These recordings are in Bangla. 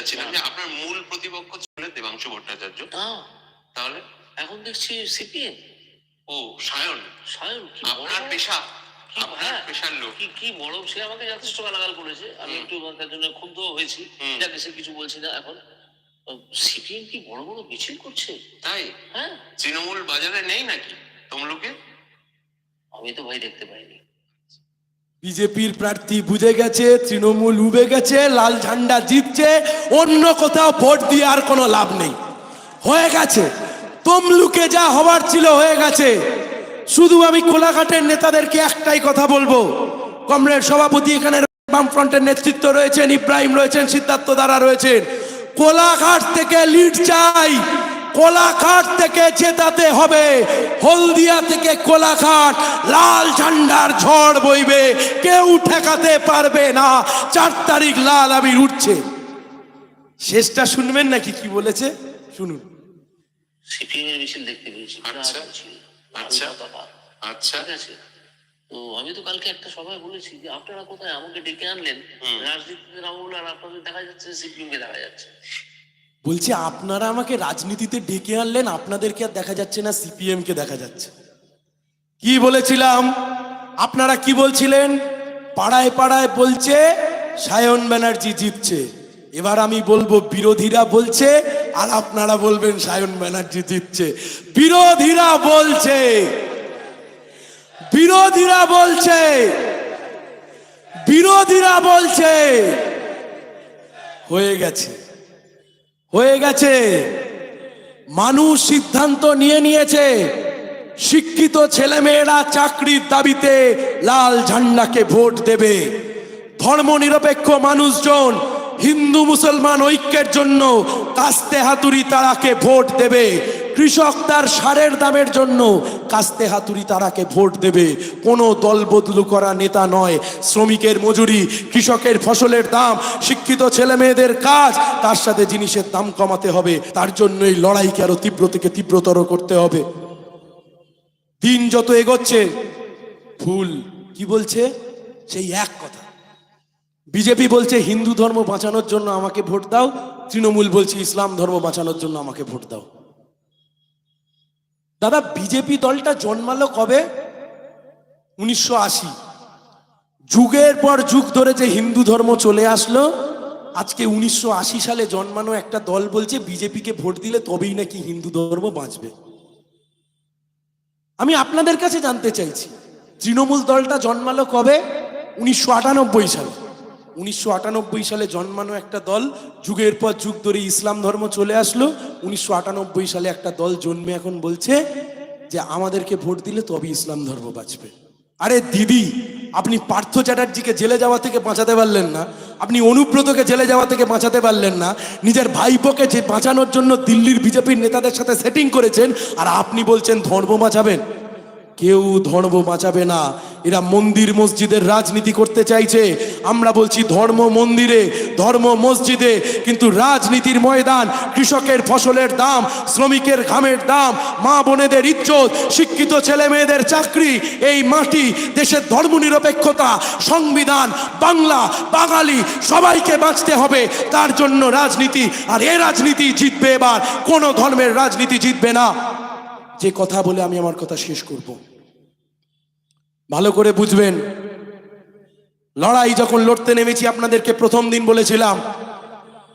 যাচ্ছিলাম যে আপনার মূল প্রতিপক্ষ দেবাংশু ভট্টাচার্য। তাহলে? এখন দেখছি সিপিএম। ও সায়ন। সায়ন আপনার পেশা। আপনার হ্যাঁ, পেশার লোক। কি কি বড় সে আমাকে যথেষ্ট গালাগাল করেছে। আমি একটু তার জন্য ক্ষুব্ধ হয়েছি। হুম। যাকে সে কিছু বলছি না এখন। সিপিএম কি বড় বড় মিছিল করছে? তাই? হ্যাঁ। তৃণমূল বাজারে নেই নাকি তমলুকে? আমি তো ভাই দেখতে পাইনি। বিজেপির প্রার্থী বুঝে গেছে, তৃণমূল উবে গেছে, লাল ঝান্ডা জিতছে, অন্য কোথাও ভোট দিয়ে আর কোনো লাভ নেই। হয়ে গেছে। তমলুকে যা হবার ছিল হয়ে গেছে। শুধু আমি কোলাঘাটের নেতাদেরকে একটাই কথা বলব। কমরেড সভাপতি এখানে বামফ্রন্টের নেতৃত্ব রয়েছেন, ইব্রাহিম রয়েছেন, সিদ্ধার্থ দ্বারা রয়েছেন। কোলাঘাট থেকে লিড চাই। কোলাঘাট থেকে জেতাতে হবে। হলদিয়া থেকে কোলাঘাট লাল ঝান্ডার ঝড় বইবে। কেউ ঠেকাতে পারবে না। চার তারিখ লাল আবির উঠছে। শেষটা শুনবেন নাকি কি বলেছে? শুনুন। মিছিল দেখতে পেয়েছি আচ্ছা। আচ্ছা। দারুণ আচ্ছা। ঠিক তো আমি তো কালকে একটা সভায় বলেছি যে আপনারা কোথায় আমাকে ডেকে আনলেন। রাজনীতিতে রামুল আর আপনাদের দেখা যাচ্ছে সিপিএম কে দেখা যাচ্ছে। বলছে, আপনারা আমাকে রাজনীতিতে ডেকে আনলেন, আপনাদেরকে আর দেখা যাচ্ছে না সিপিএম কে দেখা যাচ্ছে। কি বলেছিলাম? আপনারা কি বলছিলেন? পাড়ায় পাড়ায় বলছে, সায়ন ব্যানার্জি জিতছে। এবার আমি বলব, বিরোধীরা বলছে, আর আপনারা বলবেন, সায়ন ব্যানার্জি জিতছে। বিরোধীরা বলছে! বিরোধীরা বলছে! বিরোধীরা বলছে! হয়ে গেছে। হয়ে গেছে। মানুষ সিদ্ধান্ত নিয়ে নিয়েছে। শিক্ষিত ছেলেমেয়েরা চাকরির দাবিতে লাল ঝান্ডাকে ভোট দেবে। ধর্মনিরপেক্ষ মানুষজন, হিন্দু মুসলমান ঐক্যের জন্য কাস্তে হাতুড়ি তারাকে ভোট দেবে। কৃষক তার সারের দামের জন্য কাস্তে হাতুড়ি তারাকে ভোট দেবে। কোনো দল বদলু করা নেতা নয়। শ্রমিকের মজুরি, কৃষকের ফসলের দাম, শিক্ষিত ছেলে মেয়েদের কাজ, তার সাথে জিনিসের দাম কমাতে হবে। তার জন্য এই লড়াইকে আরও তীব্র থেকে তীব্রতর করতে হবে। দিন যত এগোচ্ছে ভুল কি বলছে? সেই এক কথা। বিজেপি বলছে, হিন্দু ধর্ম বাঁচানোর জন্য আমাকে ভোট দাও। তৃণমূল বলছে, ইসলাম ধর্ম বাঁচানোর জন্য আমাকে ভোট দাও। দাদা, বিজেপি দলটা জন্মালো কবে? উনিশশো আশি। যুগের পর যুগ ধরে যে হিন্দু ধর্ম চলে আসলো, আজকে উনিশশো আশি সালে জন্মানো একটা দল বলছে, বিজেপিকে ভোট দিলে তবেই নাকি হিন্দু ধর্ম বাঁচবে। আমি আপনাদের কাছে জানতে চাইছি, তৃণমূল দলটা জন্মালো কবে? উনিশশো আটানব্বই সালে। উনিশশো আটানব্বই সালে জন্মানো একটা দল, যুগের পর যুগ ধরে ইসলাম ধর্ম চলে আসলো। উনিশশো আটানব্বই সালে একটা দল জন্মে এখন বলছে যে, আমাদেরকে ভোট দিলে তবে ইসলাম ধর্ম বাঁচবে। আরে দিদি, আপনি পার্থ চ্যাটার্জিকে জেলে যাওয়া থেকে বাঁচাতে পারলেন না। আপনি অনুব্রতকে জেলে যাওয়া থেকে বাঁচাতে পারলেন না। নিজের ভাইপোকে যে বাঁচানোর জন্য দিল্লির বিজেপির নেতাদের সাথে সেটিং করেছেন, আর আপনি বলছেন ধর্ম বাঁচাবেন। কেউ ধর্ম বাঁচাবে না। এরা মন্দির মসজিদের রাজনীতি করতে চাইছে। আমরা বলছি ধর্ম মন্দিরে, ধর্ম মসজিদে, কিন্তু রাজনীতির ময়দান, কৃষকের ফসলের দাম, শ্রমিকের ঘামের দাম, মা বোনেদের ইজ্জত, শিক্ষিত ছেলে মেয়েদের চাকরি, এই মাটি দেশের ধর্মনিরপেক্ষতা সংবিধান, বাংলা, বাঙালি, সবাইকে বাঁচতে হবে। তার জন্য রাজনীতি, আর এ রাজনীতি জিতবে এবার। কোনো ধর্মের রাজনীতি জিতবে না। যে কথা বলে আমি আমার কথা শেষ করব। ভালো করে বুঝবেন। লড়াই যখন লড়তে নেমেছি, আপনাদেরকে প্রথম দিন বলেছিলাম,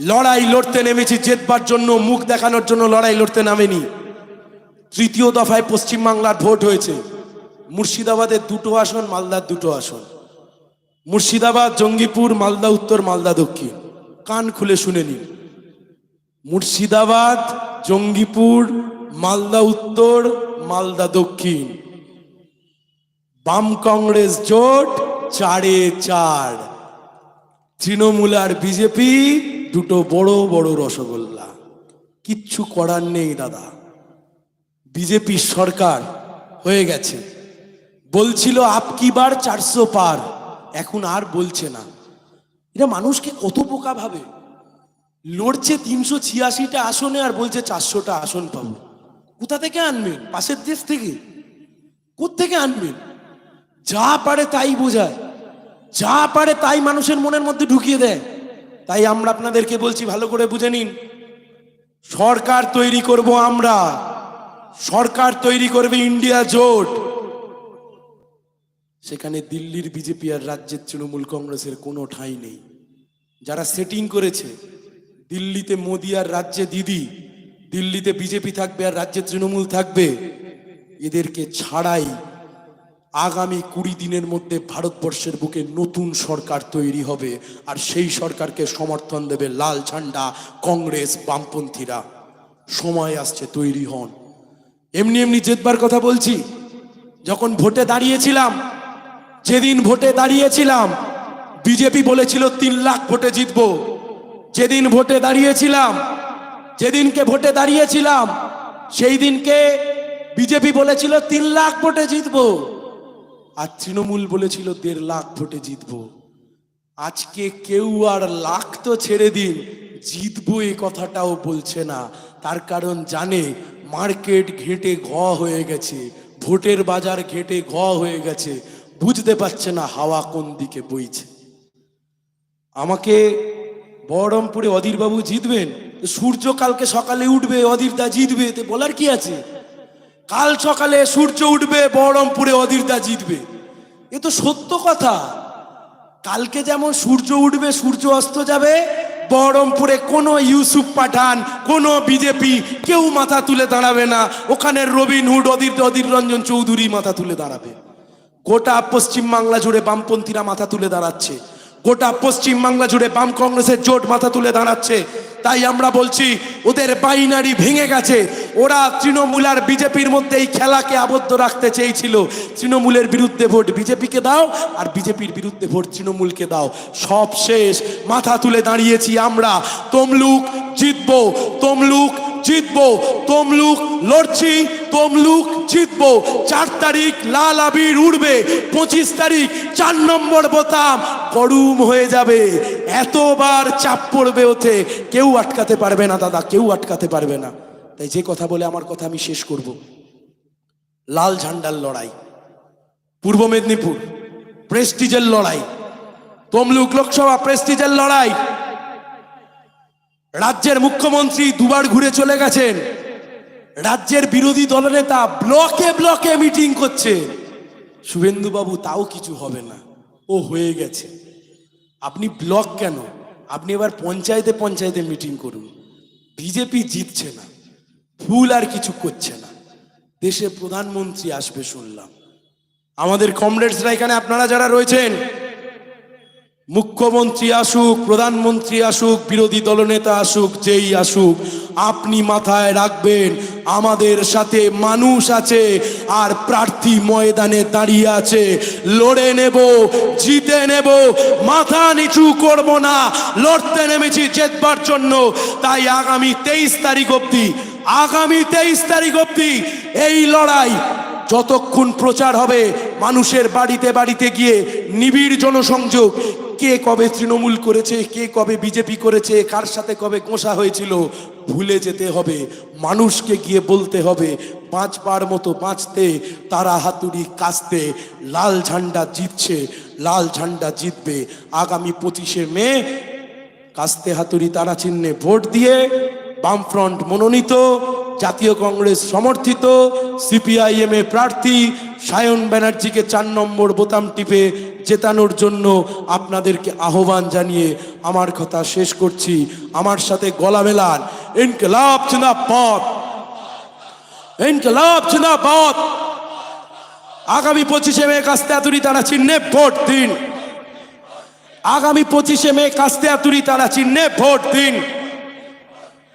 লড়াই লড়তে নেমেছি জেতবার জন্য, মুখ দেখানোর জন্য লড়াই লড়তে নামেনি। তৃতীয় দফায় পশ্চিমবাংলার ভোট হয়েছে। মুর্শিদাবাদের দুটো আসন, মালদার দুটো আসন। মুর্শিদাবাদ, জঙ্গিপুর, মালদা উত্তর, মালদা দক্ষিণ। কান খুলে শুনে নিন। মুর্শিদাবাদ, জঙ্গিপুর, মালদা উত্তর, মালদা দক্ষিণ। বাম কংগ্রেস জোট, চারে চার। তৃণমূল আর বিজেপি, দুটো বড় বড় রসগোল্লা। কিচ্ছু করার নেই, দাদা। বিজেপি সরকার হয়ে গেছে। বলছিল আপকি বার চারশো পার? এখন আর বলছে না। এটা মানুষকে কত বোকা ভাবে? লড়ছে তিনশো ছিয়াশিটা আসনে আর বলছে, চারশোটা আসন পাবো। কোথা থেকে আনবেন? পাশের দেশ থেকে? থেকে আনবেন? যা পারে তাই বোঝায়। যা পারে তাই মানুষের মনের মধ্যে ঢুকিয়ে দেয়। তাই আমরা আপনাদেরকে বলছি, ভালো করে বুঝে নিন। সরকার তৈরি করব আমরা। সরকার তৈরি করবে ইন্ডিয়া জোট। সেখানে দিল্লির বিজেপি আর রাজ্যের তৃণমূল কংগ্রেসের কোনো ঠাঁই নেই। যারা সেটিং করেছে, দিল্লিতে মোদি আর রাজ্যে দিদি, দিল্লিতে বিজেপি থাকবে আর রাজ্যে তৃণমূল থাকবে, এদেরকে ছাড়াই আগামী কুড়ি দিনের মধ্যে ভারতবর্ষের বুকে নতুন সরকার তৈরি হবে, আর সেই সরকারকে সমর্থন দেবে লাল ঝান্ডা কংগ্রেস বামপন্থীরা। সময় আসছে, তৈরি হন। এমনি এমনি জেতবার কথা বলছি। যখন ভোটে দাঁড়িয়েছিলাম, যেদিন ভোটে দাঁড়িয়েছিলাম, বিজেপি বলেছিল তিন লাখ ভোটে জিতবো। যেদিন ভোটে দাঁড়িয়েছিলাম, যেদিনকে ভোটে দাঁড়িয়েছিলাম, সেই দিনকে বিজেপি বলেছিল তিন লাখ ভোটে জিতবো। আর তৃণমূল বলেছিল, দেড় লাখ ভোটে জিতবো। আজকে কেউ আর লাখ তো ছেড়ে দিন, জিতবো এই কথাটাও বলছে না। তার কারণ জানে, মার্কেট ঘেটে ঘ হয়ে গেছে, ভোটের বাজার ঘেটে ঘ হয়ে গেছে। বুঝতে পারছে না হাওয়া কোন দিকে বইছে। আমাকে বহরমপুরে অধীরবাবু জিতবেন? সূর্য কালকে সকালে উঠবে, অধীরদা জিতবে, তো বলার কি আছে? কাল সকালে সূর্য উঠবে, বহরমপুরে অধীরদা জিতবে। এ তো সত্য কথা। কালকে যেমন সূর্য উঠবে, সূর্য অস্ত যাবে, বহরমপুরে কোনো ইউসুফ পাঠান, কোনো বিজেপি কেউ মাথা তুলে দাঁড়াবে না। ওখানে রবিন হুড, অধীর অধীর রঞ্জন চৌধুরী মাথা তুলে দাঁড়াবে। গোটা পশ্চিম বাংলা জুড়ে বামপন্থীরা মাথা তুলে দাঁড়াচ্ছে। গোটা পশ্চিম বাংলা জুড়ে বাম কংগ্রেসের জোট মাথা তুলে দাঁড়াচ্ছে। তাই আমরা বলছি, ওদের বাইনারি ভেঙে গেছে। ওরা তৃণমূল আর বিজেপির মধ্যে এই খেলাকে আবদ্ধ রাখতে চেয়েছিল। তৃণমূলের বিরুদ্ধে ভোট বিজেপিকে দাও, আর বিজেপির বিরুদ্ধে ভোট তৃণমূলকে দাও। সব শেষ। মাথা তুলে দাঁড়িয়েছি আমরা। তমলুক জিতবো। তমলুক জিতবো। তমলুক লড়ছি, তমলুক জিতবো। চার তারিখ লাল আবির উড়বে, পঁচিশ তারিখ চার নম্বর বোতাম গরুম হয়ে যাবে। এতবার চাপ পড়বে ওতে, কেউ আটকাতে পারবে না দাদা, কেউ আটকাতে পারবে না। তাই যে কথা বলে আমার কথা আমি শেষ করব। লাল ঝান্ডার লড়াই, পূর্ব মেদিনীপুর, প্রেস্টিজের লড়াই, তমলুক লোকসভা প্রেস্টিজের লড়াই। রাজ্যের মুখ্যমন্ত্রী দুবার ঘুরে চলে গেছেন। রাজ্যের বিরোধী দলনেতা ব্লকে ব্লকে মিটিং করছে। শুভেন্দু বাবু তাও কিছু হবে না। ও হয়ে গেছে। আপনি ব্লক কেন? আপনি এবার পঞ্চায়েতে পঞ্চায়েতে মিটিং করুন। বিজেপি জিতছে না। ফুল আর কিছু করছে না। দেশে প্রধানমন্ত্রী আসবে শুনলাম। আমাদের কমরেডসরা এখানে আপনারা যারা রয়েছেন মুখ্যমন্ত্রী আসুক, প্রধানমন্ত্রী আসুক, বিরোধী দলনেতা আসুক, যেই আসুক, আপনি মাথায় রাখবেন, আমাদের সাথে মানুষ আছে আর প্রার্থী ময়দানে দাঁড়িয়ে আছে। লড়ে নেব, জিতে নেব, মাথা নিচু করব না, লড়তে নেমেছি জেতবার জন্য। তাই আগামী তেইশ তারিখ অবধি, আগামী তেইশ তারিখ অবধি এই লড়াই যতক্ষণ প্রচার হবে, মানুষের বাড়িতে বাড়িতে গিয়ে নিবিড় জনসংযোগ। কে কবে তৃণমূল করেছে, কে কবে বিজেপি করেছে, কার সাথে কবে কোষা হয়েছিল, ভুলে যেতে হবে। মানুষকে গিয়ে বলতে হবে বাঁচবার মতো বাঁচতে, তারা হাতুড়ি কাচতে, লাল ঝান্ডা জিতছে, লাল ঝান্ডা জিতবে। আগামী পঁচিশে মে, কাস্তে হাতুড়ি তারা চিহ্নে ভোট দিয়ে বামফ্রন্ট মনোনীত জাতীয় কংগ্রেস সমর্থিত সিপিআইএম প্রার্থী সায়ন ব্যানার্জিকে চার নম্বর বোতাম টিপে জেতানোর জন্য আপনাদেরকে আহ্বান জানিয়ে আমার কথা শেষ করছি। আমার সাথে গলা মেলান। ইনকলাব জিন্দাবাদ ইনকলাব পথ। আগামী পঁচিশে মে কাস্তে হাতুড়ি তারা চিহ্নে ভোট দিন। আগামী পঁচিশে মে কাস্তে আতুরি তারা চিহ্নে ভোট দিন।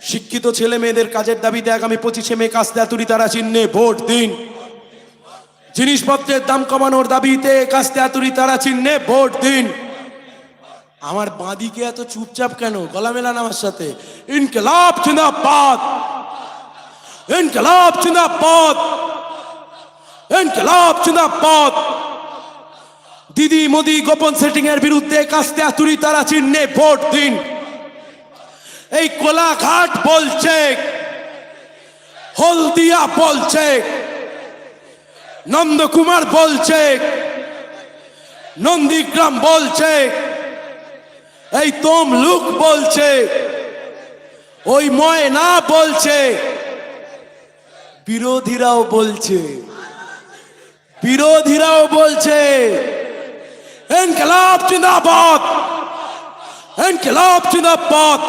শিক্ষিত ছেলে মেয়েদের কাজের দাবিতে আগামী পঁচিশে মে কাস্তে আতুরি তারা চিহ্নে, ভোট দিন। জিনিসপত্রের দাম কমানোর দাবিতে কাস্তে আতুরি তারা চিহ্নে, ভোট দিন। আমার বাঁদিকে এত চুপচাপ কেন? গলা মেলান আমার সাথে। ইনকলাব জিন্দাবাদ। ইনকলাব জিন্দাবাদ। ইনকলাব জিন্দাবাদ। দিদি মোদি গোপন সেটিং এর বিরুদ্ধে কাস্তে আতুরি তারা চিহ্নে, ভোট দিন। এই কোলাঘাট বলছে, হলদিয়া বলছে, নন্দকুমার বলছে, নন্দীগ্রাম বলছে, এই তোম লুক বলছে, ওই ময়না বলছে, বিরোধীরাও বলছে বিরোধীরাও বলছে ইনকলাব জিন্দাবাদ ইনকলাব জিন্দাবাদ।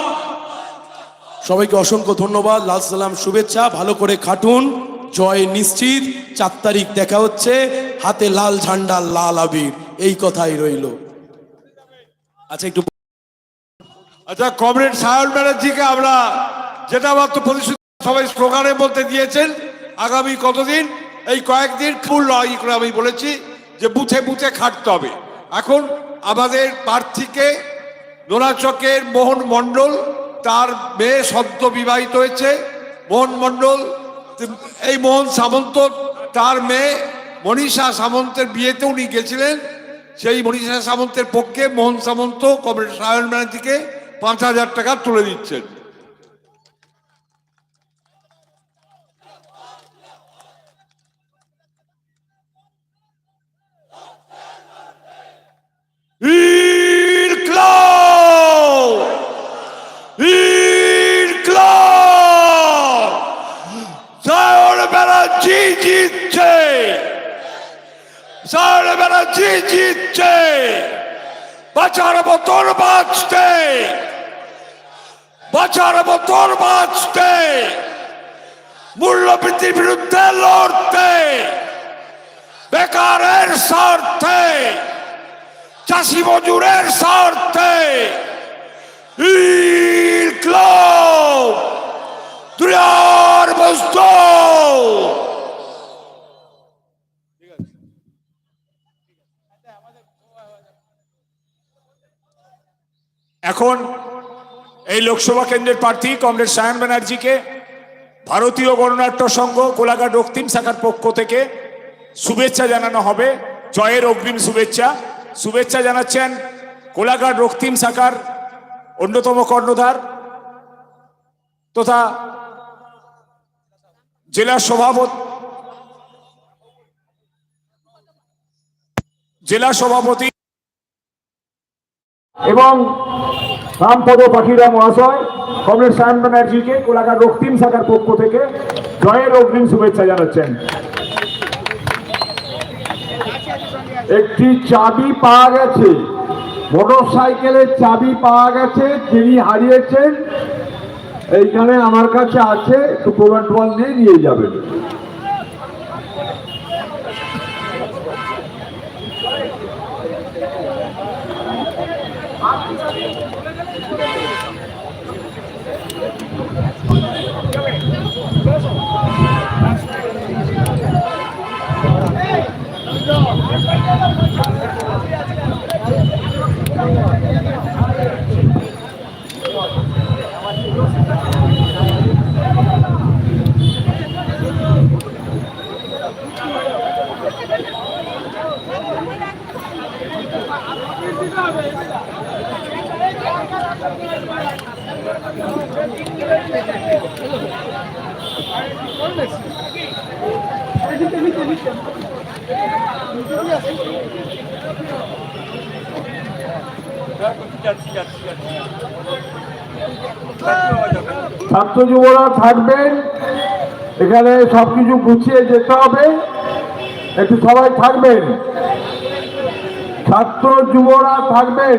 সবাইকে অসংখ্য ধন্যবাদ। লাল সালাম শুভেচ্ছা। ভালো করে খাটুন। জয় নিশ্চিত। চার তারিখ দেখা হচ্ছে। হাতে লাল ঝান্ডা, লাল আবির। এই কথাই রইল। আচ্ছা একটু আচ্ছা কমরেড সায়ন ব্যানার্জিকে আমরা যেটা মাত্র প্রতিশ্রুতি সবাই স্লোগানের মধ্যে দিয়েছেন, আগামী কতদিন? এই কয়েকদিন ফুল লড়াই করে আমি বলেছি যে বুথে বুথে খাটতে হবে। এখন আমাদের প্রার্থীকে নোনাচকের মোহন মণ্ডল তার মেয়ে সদ্য বিবাহিত হয়েছে, মোহন মণ্ডল। এই মোহন সামন্ত, তার মেয়ে মনীষা সামন্তের বিয়েতে উনি গেছিলেন। সেই মনীষা সামন্তের পক্ষে মোহন সামন্ত কমরেড সায়ন ব্যানার্জিকে পাঁচ হাজার টাকা তুলে দিচ্ছেন ইনক্লাব ইনক্লাব সায়ন ব্যানার্জি জিতছে সায়ন ব্যানার্জি জিতছে বাঁচার মতন বাঁচতে বাঁচার মতন বাঁচতে মূল্যবৃদ্ধির বিরুদ্ধে লড়তে। বেকারের স্বার্থে। চাষি মজুরের স্বার্থে। এখন এই লোকসভা কেন্দ্রের প্রার্থী কমরেড সায়ন ব্যানার্জিকে ভারতীয় গণনাট্য সংঘ কোলাঘাট দক্ষিণ শাখার পক্ষ থেকে শুভেচ্ছা জানানো হবে। জয়ের অগ্রিম শুভেচ্ছা। শুভেচ্ছা জানাচ্ছেন কোলাঘাট রক্তিম শাখার অন্যতম কর্ণধার তথা জেলা সভাপতি জেলা সভাপতি এবং রামপদ পাখিরা মহাশয় কমরেড সায়ন ব্যানার্জিকে কোলাঘাট রক্তিম শাখার পক্ষ থেকে জয়ের অগ্রিম শুভেচ্ছা জানাচ্ছেন। একটি চাবি পাওয়া গেছে। মোটর সাইকেলের চাবি পাওয়া গেছে, যিনি হারিয়েছেন, এইখানে আমার কাছে আছে, একটু প্রমাণ টমান নিয়ে যাবেন। ছাত্র যুবরা থাকবেন। এখানে সবকিছু গুছিয়ে যেতে হবে। একটু সবাই থাকবেন। ছাত্র যুবরা থাকবেন।